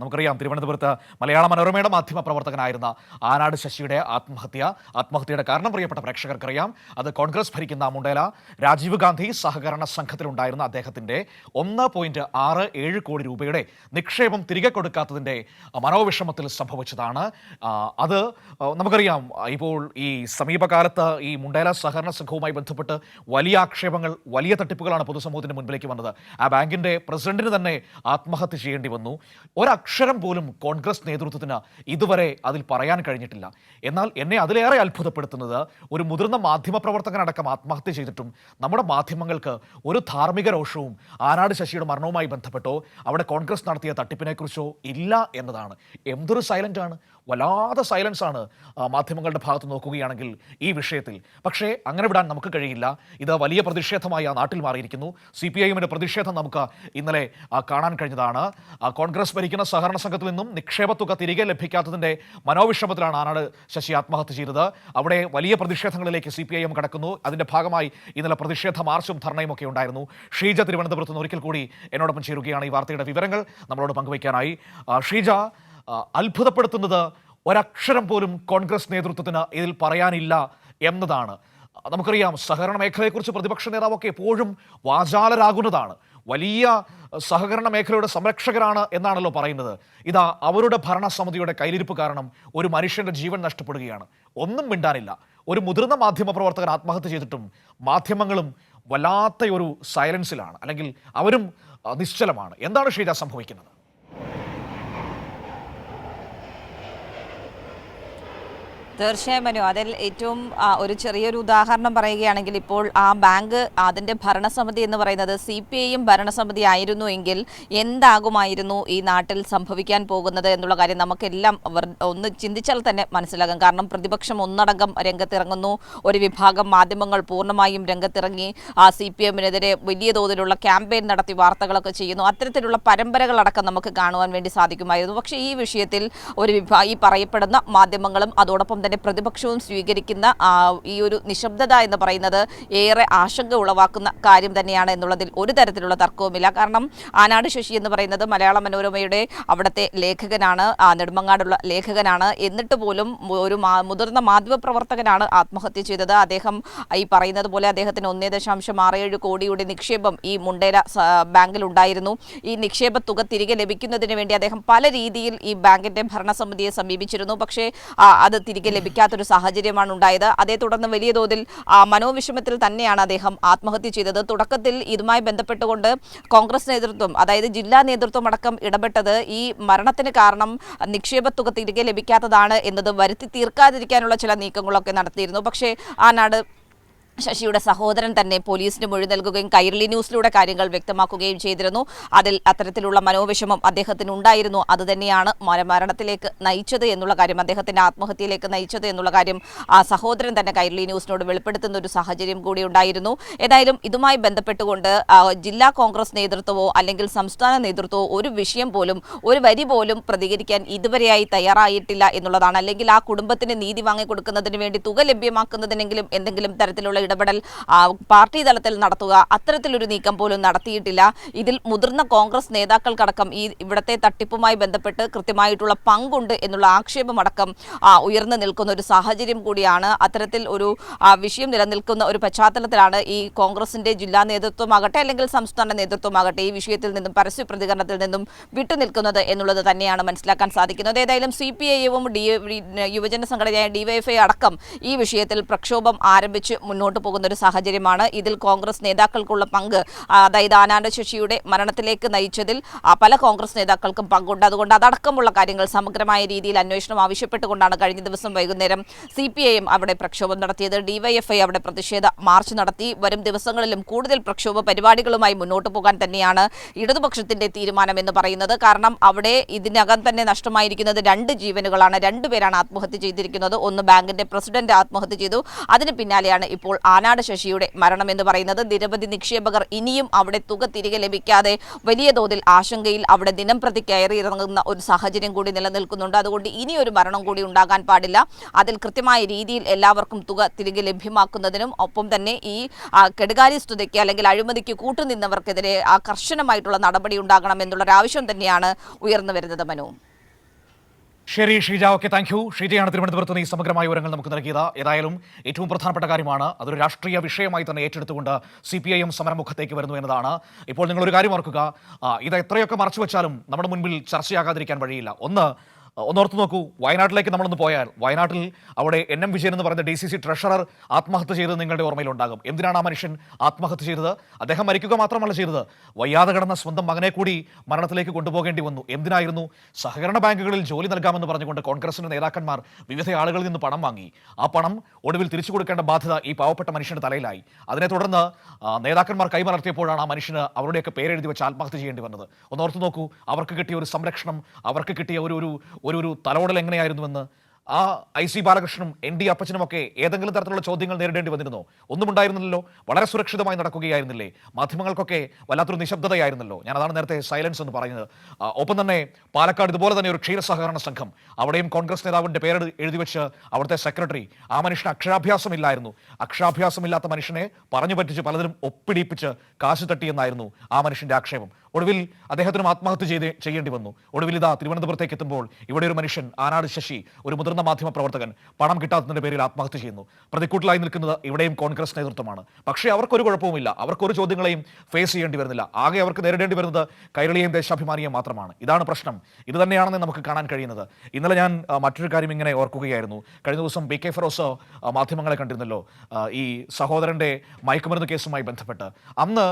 നമുക്കറിയാം തിരുവനന്തപുരത്ത് മലയാള മനോരമയുടെ മാധ്യമ പ്രവർത്തകനായിരുന്ന ആനാട് ശശിയുടെ ആത്മഹത്യ. ആത്മഹത്യയുടെ കാരണം പ്രിയപ്പെട്ട പ്രേക്ഷകർക്കറിയാം. അത് കോൺഗ്രസ് ഭരിക്കുന്ന മുണ്ടേല രാജീവ് ഗാന്ധി സഹകരണ സംഘത്തിലുണ്ടായിരുന്ന അദ്ദേഹത്തിന്റെ ഒന്ന് പോയിന്റ് ആറ് ഏഴ് കോടി രൂപയുടെ നിക്ഷേപം തിരികെ കൊടുക്കാത്തതിന്റെ മനോവിഷമത്തിൽ സംഭവിച്ചതാണ്. അത് നമുക്കറിയാം ഇപ്പോൾ ഈ സമീപകാലത്ത് ഈ മുണ്ടേല സഹകരണ സംഘവുമായി ബന്ധപ്പെട്ട് വലിയ ആക്ഷേപങ്ങൾ വലിയ തട്ടിപ്പുകളാണ് പൊതുസമൂഹത്തിന് മുൻപിലേക്ക് വന്നത്. ആ ബാങ്കിന്റെ പ്രസിഡന്റിന് തന്നെ ആത്മഹത്യ ചെയ്യേണ്ടി വന്നു. ഒരക്ഷരം പോലും കോൺഗ്രസ് നേതൃത്വത്തിന് ഇതുവരെ അതിൽ പറയാൻ കഴിഞ്ഞിട്ടില്ല. എന്നാൽ എന്നെ അതിലേറെ അത്ഭുതപ്പെടുത്തുന്നത് ഒരു മുതിർന്ന മാധ്യമപ്രവർത്തകനടക്കം ആത്മഹത്യ ചെയ്തിട്ടും നമ്മുടെ മാധ്യമങ്ങൾക്ക് ഒരു ധാർമ്മിക രോഷവും ആനാട് ശശിയുടെ മരണവുമായി ബന്ധപ്പെട്ടോ അവിടെ കോൺഗ്രസ് നടത്തിയ തട്ടിപ്പിനെക്കുറിച്ചോ ഇല്ല എന്നതാണ്. എന്തൊരു സൈലന്റ് ആണ്. വല്ലാതെ സൈലൻസ് ആണ് മാധ്യമങ്ങളുടെ ഭാഗത്ത് നോക്കുകയാണെങ്കിൽ ഈ വിഷയത്തിൽ. പക്ഷേ അങ്ങനെ വിടാൻ നമുക്ക് കഴിയില്ല. ഇത് വലിയ പ്രതിഷേധമായി ആ നാട്ടിൽ മാറിയിരിക്കുന്നു. സി പി ഐ പ്രതിഷേധം നമുക്ക് ഇന്നലെ കാണാൻ കഴിഞ്ഞതാണ്. കോൺഗ്രസ് ഭരിക്കുന്ന സഹകരണ സംഘത്തിൽ നിന്നും നിക്ഷേപ തുക തിരികെ ലഭിക്കാത്തതിന്റെ മനോവിഷമത്തിലാണ് ആനാട് ശശി ആത്മഹത്യ ചെയ്തത്. അവിടെ വലിയ പ്രതിഷേധങ്ങളിലേക്ക് സി പി ഐ എം കടക്കുന്നു. അതിന്റെ ഭാഗമായി ഇന്നലെ പ്രതിഷേധ മാർച്ചും ധർണയും ഒക്കെ ഉണ്ടായിരുന്നു. ഷീജ തിരുവനന്തപുരത്ത് നിന്ന് ഒരിക്കൽ കൂടി എന്നോടൊപ്പം ചേരുകയാണ് ഈ വാർത്തയുടെ വിവരങ്ങൾ നമ്മളോട് പങ്കുവയ്ക്കാനായി. ഷീജ അത്ഭുതപ്പെടുത്തുന്നത് ഒരക്ഷരം പോലും കോൺഗ്രസ് നേതൃത്വത്തിന് ഇതിൽ പറയാനില്ല എന്നതാണ്. നമുക്കറിയാം സഹകരണ മേഖലയെക്കുറിച്ച് പ്രതിപക്ഷ നേതാവൊക്കെ എപ്പോഴും വാചാലരാകുന്നതാണ്. വലിയ സഹകരണ മേഖലയുടെ സംരക്ഷകരാണ് എന്നാണല്ലോ പറയുന്നത്. ഇതാ അവരുടെ ഭരണസമിതിയുടെ കയ്യിലിരിപ്പ് കാരണം ഒരു മനുഷ്യന്റെ ജീവൻ നഷ്ടപ്പെടുകയാണ്. ഒന്നും മിണ്ടാനില്ല. ഒരു മുതിർന്ന മാധ്യമ പ്രവർത്തകർ ആത്മഹത്യ ചെയ്തിട്ടും മാധ്യമങ്ങളും വല്ലാത്ത ഒരു സൈലൻസിലാണ്. അല്ലെങ്കിൽ അവരും നിശ്ചലമാണ്. എന്താണ് ഷീജ സംഭവിക്കുന്നത്? തീർച്ചയായും മനു. അതിൽ ഏറ്റവും ഒരു ചെറിയൊരു ഉദാഹരണം പറയുകയാണെങ്കിൽ ഇപ്പോൾ ആ ബാങ്ക് അതിന്റെ ഭരണസമിതി എന്ന് പറയുന്നത് സി പി ഐയും ഭരണസമിതി ആയിരുന്നു എങ്കിൽ എന്താകുമായിരുന്നു ഈ നാട്ടിൽ സംഭവിക്കാൻ പോകുന്നത് എന്നുള്ള കാര്യം നമുക്കെല്ലാം ഒന്ന് ചിന്തിച്ചാൽ തന്നെ മനസ്സിലാകും. കാരണം പ്രതിപക്ഷം ഒന്നടങ്കം രംഗത്തിറങ്ങുന്നു. ഒരു വിഭാഗം മാധ്യമങ്ങൾ പൂർണമായും രംഗത്തിറങ്ങി. ആ സി പി എമ്മിനെതിരെ വലിയ തോതിലുള്ള ക്യാമ്പയിൻ നടത്തി വാർത്തകളൊക്കെ ചെയ്യുന്നു. അത്തരത്തിലുള്ള പരമ്പരകളടക്കം നമുക്ക് കാണുവാൻ വേണ്ടി സാധിക്കുമായിരുന്നു. പക്ഷേ ഈ വിഷയത്തിൽ ഒരു വിഭാ ഈ പറയപ്പെടുന്ന മാധ്യമങ്ങളും അതോടൊപ്പം തന്നെ പ്രതിപക്ഷവും സ്വീകരിക്കുന്ന ഈ ഒരു നിശബ്ദത എന്ന് പറയുന്നത് ഏറെ ആശങ്ക ഉളവാക്കുന്ന കാര്യം തന്നെയാണ് എന്നുള്ളതിൽ ഒരു തരത്തിലുള്ള തർക്കവുമില്ല. കാരണം ആനാട് ശശി എന്ന് പറയുന്നത് മലയാള മനോരമയുടെ അവിടുത്തെ ലേഖകനാണ് നെടുമങ്ങാടുള്ള ലേഖകനാണ്. എന്നിട്ട് പോലും ഒരു മുതിർന്ന മാധ്യമപ്രവർത്തകനാണ് ആത്മഹത്യ ചെയ്തത്. അദ്ദേഹം ഈ പറയുന്നത് പോലെ അദ്ദേഹത്തിന് ഒന്നേ ദശാംശം ആറ് ഏഴ് കോടിയുടെ നിക്ഷേപം ഈ മുണ്ടേല ഉണ്ടായിരുന്നു. ഈ നിക്ഷേപ തുക തിരികെ ലഭിക്കുന്നതിന് വേണ്ടി അദ്ദേഹം പല രീതിയിൽ ഈ ബാങ്കിന്റെ ഭരണസമിതിയെ സമീപിച്ചിരുന്നു. പക്ഷേ അത് തിരികെ ലഭിക്കാത്തൊരു സാഹചര്യമാണ് ഉണ്ടായത്. അതേ തുടർന്ന് വലിയ തോതിൽ മനോവിഷമത്തിൽ തന്നെയാണ് അദ്ദേഹം ആത്മഹത്യ ചെയ്തത്. തുടക്കത്തിൽ ഇതുമായി ബന്ധപ്പെട്ടുകൊണ്ട് കോൺഗ്രസ് നേതൃത്വം അതായത് ജില്ലാ നേതൃത്വം അടക്കം ഇടപെട്ടത് ഈ മരണത്തിന് കാരണം നിക്ഷേപ തുക തിരികെ ലഭിക്കാത്തതാണ് എന്നത് വരുത്തി തീർക്കാതിരിക്കാനുള്ള ചില നീക്കങ്ങളൊക്കെ നടത്തിയിരുന്നു. പക്ഷേ ആ നാട് ശശിയുടെ സഹോദരൻ തന്നെ പോലീസിന് മൊഴി നൽകുകയും കൈരളി ന്യൂസിലൂടെ കാര്യങ്ങൾ വ്യക്തമാക്കുകയും ചെയ്തിരുന്നു. അതിൽ അത്തരത്തിലുള്ള മനോവിഷമം അദ്ദേഹത്തിന് ഉണ്ടായിരുന്നു അത് തന്നെയാണ് മരണത്തിലേക്ക് നയിച്ചത് എന്നുള്ള കാര്യം അദ്ദേഹത്തിന്റെ ആത്മഹത്യയിലേക്ക് നയിച്ചത് എന്നുള്ള കാര്യം ആ സഹോദരൻ തന്നെ കൈരളി ന്യൂസിനോട് വെളിപ്പെടുത്തുന്ന ഒരു സാഹചര്യം കൂടി ഉണ്ടായിരുന്നു. ഏതായാലും ഇതുമായി ബന്ധപ്പെട്ടുകൊണ്ട് ജില്ലാ കോൺഗ്രസ് നേതൃത്വമോ അല്ലെങ്കിൽ സംസ്ഥാന നേതൃത്വമോ ഒരു വിഷയം പോലും ഒരു വരി പോലും പ്രതികരിക്കാൻ ഇതുവരെയായി തയ്യാറായിട്ടില്ല എന്നുള്ളതാണ്. അല്ലെങ്കിൽ ആ കുടുംബത്തിന് നീതി വാങ്ങിക്കൊടുക്കുന്നതിന് വേണ്ടി തുക ലഭ്യമാക്കുന്നതിനെങ്കിലും എന്തെങ്കിലും തരത്തിലുള്ള ഇടപെടൽ പാർട്ടി തലത്തിൽ നടത്തുക അത്തരത്തിലൊരു നീക്കം പോലും നടത്തിയിട്ടില്ല. ഇതിൽ മുതിർന്ന കോൺഗ്രസ് നേതാക്കൾക്കടക്കം ഈ ഇവിടത്തെ തട്ടിപ്പുമായി ബന്ധപ്പെട്ട് കൃത്യമായിട്ടുള്ള പങ്കുണ്ട് എന്നുള്ള ആക്ഷേപമടക്കം ഉയർന്നു നിൽക്കുന്ന ഒരു സാഹചര്യം കൂടിയാണ്. അത്തരത്തിൽ ഒരു വിഷയം നിലനിൽക്കുന്ന ഒരു പശ്ചാത്തലത്തിലാണ് ഈ കോൺഗ്രസിന്റെ ജില്ലാ നേതൃത്വമാകട്ടെ അല്ലെങ്കിൽ സംസ്ഥാന നേതൃത്വമാകട്ടെ ഈ വിഷയത്തിൽ നിന്നും പരസ്യ പ്രതികരണത്തിൽ നിന്നും വിട്ടുനിൽക്കുന്നത് എന്നുള്ളത് തന്നെയാണ് മനസ്സിലാക്കാൻ സാധിക്കുന്നത്. ഏതായാലും സി പി ഐയും യുവജന സംഘടനയായ ഡിവൈഎഫ്ഐ അടക്കം ഈ വിഷയത്തിൽ പ്രക്ഷോഭം ആരംഭിച്ച് മുന്നോട്ട് പോകുന്ന ഒരു സാഹചര്യമാണ്. ഇതിൽ കോൺഗ്രസ് നേതാക്കൾക്കുള്ള പങ്ക് അതായത് ആനാണ്ട ശശിയുടെ മരണത്തിലേക്ക് നയിച്ചതിൽ പല കോൺഗ്രസ് നേതാക്കൾക്കും പങ്കുണ്ട്. അതുകൊണ്ട് അതടക്കമുള്ള കാര്യങ്ങൾ സമഗ്രമായ രീതിയിൽ അന്വേഷണം ആവശ്യപ്പെട്ടുകൊണ്ടാണ് കഴിഞ്ഞ ദിവസം വൈകുന്നേരം സി പി ഐ എം അവിടെ പ്രക്ഷോഭം നടത്തിയത്. ഡിവൈഎഫ്ഐ അവിടെ പ്രതിഷേധ മാർച്ച് നടത്തി. വരും ദിവസങ്ങളിലും കൂടുതൽ പ്രക്ഷോഭ പരിപാടികളുമായി മുന്നോട്ട് പോകാൻ തന്നെയാണ് ഇടതുപക്ഷത്തിന്റെ തീരുമാനം എന്ന് പറയുന്നത്. കാരണം അവിടെ ഇതിനകം തന്നെ നഷ്ടമായിരിക്കുന്നത് രണ്ട് ജീവനുകളാണ്. രണ്ടുപേരാണ് ആത്മഹത്യ ചെയ്തിരിക്കുന്നത്. ഒന്ന് ബാങ്കിന്റെ പ്രസിഡന്റ് ആത്മഹത്യ ചെയ്തു. അതിന് പിന്നാലെയാണ് ഇപ്പോൾ ആനാട് ശശിയുടെ മരണം എന്ന് പറയുന്നത് നിരവധി നിക്ഷേപകർ ഇനിയും അവിടെ തുക തിരികെ ലഭിക്കാതെ വലിയ തോതിൽ ആശങ്കയിൽ അവിടെ ദിനം പ്രതി കയറി ഇറങ്ങുന്ന ഒരു സാഹചര്യം കൂടി നിലനിൽക്കുന്നുണ്ട്. അതുകൊണ്ട് ഇനിയൊരു മരണം കൂടി ഉണ്ടാകാൻ പാടില്ല. അതിൽ കൃത്യമായ രീതിയിൽ എല്ലാവർക്കും തുക തിരികെ ലഭ്യമാക്കുന്നതിനും ഒപ്പം തന്നെ ഈ കെടുകാരി സ്തുതയ്ക്ക് അല്ലെങ്കിൽ അഴിമതിക്ക് കൂട്ടുനിന്നവർക്കെതിരെ കർശനമായിട്ടുള്ള നടപടി ഉണ്ടാകണം എന്നുള്ളൊരാവശ്യം തന്നെയാണ് ഉയർന്നു വരുന്നത് മനു. ശരി ഷീജ ഓക്കെ താങ്ക് യു ഷീജയാണ് തിരുവനന്തപുരത്ത് നിന്ന് ഈ സമഗ്രമായ വിവരങ്ങൾ നമുക്ക് നൽകിയത്. ഏതായാലും ഏറ്റവും പ്രധാനപ്പെട്ട കാര്യമാണ് അതൊരു രാഷ്ട്രീയ വിഷയമായി തന്നെ ഏറ്റെടുത്തുകൊണ്ട് സി പി ഐ എം സമരമുഖത്തേക്ക് വരുന്നു എന്നതാണ്. ഇപ്പോൾ നിങ്ങളൊരു കാര്യം ഓർക്കുക. ഇത് എത്രയൊക്കെ മറച്ചു വെച്ചാലും നമ്മുടെ മുൻപിൽ ചർച്ചയാകാതിരിക്കാൻ വഴിയില്ല. ഒന്ന് ഒന്നോർത്ത് നോക്കൂ വയനാട്ടിലേക്ക് നമ്മളൊന്ന് പോയാൽ വയനാട്ടിൽ അവിടെ എൻ എം വിജയൻ എന്ന് പറയുന്ന ഡി സി സി ട്രഷറർ ആത്മഹത്യ ചെയ്തത് നിങ്ങളുടെ ഓർമ്മയിലുണ്ടാകും. എന്തിനാണ് ആ മനുഷ്യൻ ആത്മഹത്യ ചെയ്തത്? അദ്ദേഹം മരിക്കുക മാത്രമല്ല ചെയ്തത്. വയ്യാതെ കിടന്ന സ്വന്തം മകനെ കൂടി മരണത്തിലേക്ക് കൊണ്ടുപോകേണ്ടി വന്നു. എന്തിനായിരുന്നു? സഹകരണ ബാങ്കുകളിൽ ജോലി നൽകാമെന്ന് പറഞ്ഞുകൊണ്ട് കോൺഗ്രസിന്റെ നേതാക്കന്മാർ വിവിധ ആളുകളിൽ നിന്ന് പണം വാങ്ങി. ആ പണം ഒടുവിൽ തിരിച്ചു കൊടുക്കേണ്ട ബാധ്യത ഈ പാവപ്പെട്ട മനുഷ്യന്റെ തലയിലായി. അതിനെ തുടർന്ന് നേതാക്കന്മാർ കൈമലർത്തിയപ്പോഴാണ് ആ മനുഷ്യന് അവരുടെയൊക്കെ പേരെഴുതി വെച്ച് ആത്മഹത്യ ചെയ്യേണ്ടി വന്നത്. ഒന്നോർത്ത് നോക്കൂ അവർക്ക് കിട്ടിയ ഒരു സംരക്ഷണം അവർക്ക് കിട്ടിയ ഒരു ഒരു ഒരു ഒരു തലോടൽ എങ്ങനെയായിരുന്നുവെന്ന് ആ ഐ സി ബാലകൃഷ്ണനും എൻ ഡി അപ്പച്ചനുമൊക്കെ ഏതെങ്കിലും തരത്തിലുള്ള ചോദ്യങ്ങൾ നേരിടേണ്ടി വന്നിരുന്നോ? ഒന്നും ഉണ്ടായിരുന്നില്ലല്ലോ. വളരെ സുരക്ഷിതമായി നടക്കുകയായിരുന്നില്ലേ? മാധ്യമങ്ങൾക്കൊക്കെ വല്ലാത്തൊരു നിശബ്ദതയായിരുന്നല്ലോ. ഞാൻ അതാണ് നേരത്തെ സൈലൻസ് എന്ന് പറയുന്നത്. ഒപ്പം തന്നെ പാലക്കാട് ഇതുപോലെ തന്നെ ഒരു ക്ഷീര സഹകരണ സംഘം. അവിടെയും കോൺഗ്രസ് നേതാവിന്റെ പേര് എഴുതി വെച്ച് അവിടുത്തെ സെക്രട്ടറി ആ മനുഷ്യന് അക്ഷരാഭ്യാസമില്ലായിരുന്നു. അക്ഷരാഭ്യാസമില്ലാത്ത മനുഷ്യനെ പറഞ്ഞു പറ്റിച്ച് പലതരം ഒപ്പിടിപ്പിച്ച് കാശ് തട്ടിയെന്നായിരുന്നു ആ മനുഷ്യന്റെ ആക്ഷേപം. ഒടുവിൽ അദ്ദേഹത്തിനും ആത്മഹത്യ ചെയ്ത് ചെയ്യേണ്ടി വന്നു. ഒടുവിൽ ഇതാ തിരുവനന്തപുരത്തേക്ക് എത്തുമ്പോൾ ഇവിടെ ഒരു മനുഷ്യൻ ആനാട് ശശി ഒരു മുതിർന്ന മാധ്യമ പ്രവർത്തകൻ പണം കിട്ടാത്തതിന്റെ പേരിൽ ആത്മഹത്യ ചെയ്യുന്നു. പ്രതിക്കൂട്ടിലായി നിൽക്കുന്നത് ഇവിടെയും കോൺഗ്രസ് നേതൃത്വമാണ്. പക്ഷേ അവർക്കൊരു കുഴപ്പവുമില്ല. അവർക്കൊരു ചോദ്യങ്ങളെയും ഫേസ് ചെയ്യേണ്ടി വരുന്നില്ല. ആകെ അവർക്ക് നേരിടേണ്ടി വരുന്നത് കൈരളിയെയും ദേശാഭിമാനിയെയും മാത്രമാണ്. ഇതാണ് പ്രശ്നം. ഇത് തന്നെയാണെന്ന് നമുക്ക് കാണാൻ കഴിയുന്നത്. ഇന്നലെ ഞാൻ മറ്റൊരു കാര്യം ഇങ്ങനെ ഓർക്കുകയായിരുന്നു. കഴിഞ്ഞ ദിവസം ബി കെ ഫിറോസ് മാധ്യമങ്ങളെ കണ്ടിരുന്നല്ലോ ഈ സഹോദരന്റെ മയക്കുമരുന്ന് കേസുമായി ബന്ധപ്പെട്ട്. അന്ന്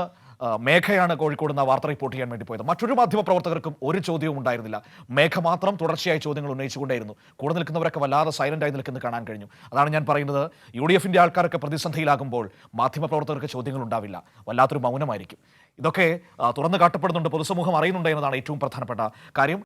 മേഘയാണ് കോഴിക്കോട് നിന്ന് വാർത്ത റിപ്പോർട്ട് ചെയ്യാൻ വേണ്ടി പോയത്. മറ്റൊരു മാധ്യമ പ്രവർത്തകർക്കും ഒരു ചോദ്യവും ഉണ്ടായിരുന്നില്ല. മേഘ മാത്രം തുടർച്ചയായി ചോദ്യങ്ങൾ ഉന്നയിച്ചുകൊണ്ടേയിരുന്നു. കൂടെ നിൽക്കുന്നവരൊക്കെ വല്ലാതെ ആയി നിൽക്കുന്നത് കാണാൻ കഴിഞ്ഞു. അതാണ് ഞാൻ പറയുന്നത്. യു ഡി എഫിന്റെ ആൾക്കാരൊക്കെ പ്രതിസന്ധിയിലാകുമ്പോൾ മാധ്യമപ്രവർത്തകർക്ക് ചോദ്യങ്ങൾ ഉണ്ടാവില്ല. വല്ലാത്തൊരു മൗനമായിരിക്കും. ഇതൊക്കെ തുറന്നു കാട്ടപ്പെടുന്നുണ്ട്. പൊതുസമൂഹം അറിയുന്നുണ്ട് എന്നതാണ് ഏറ്റവും പ്രധാനപ്പെട്ട കാര്യം.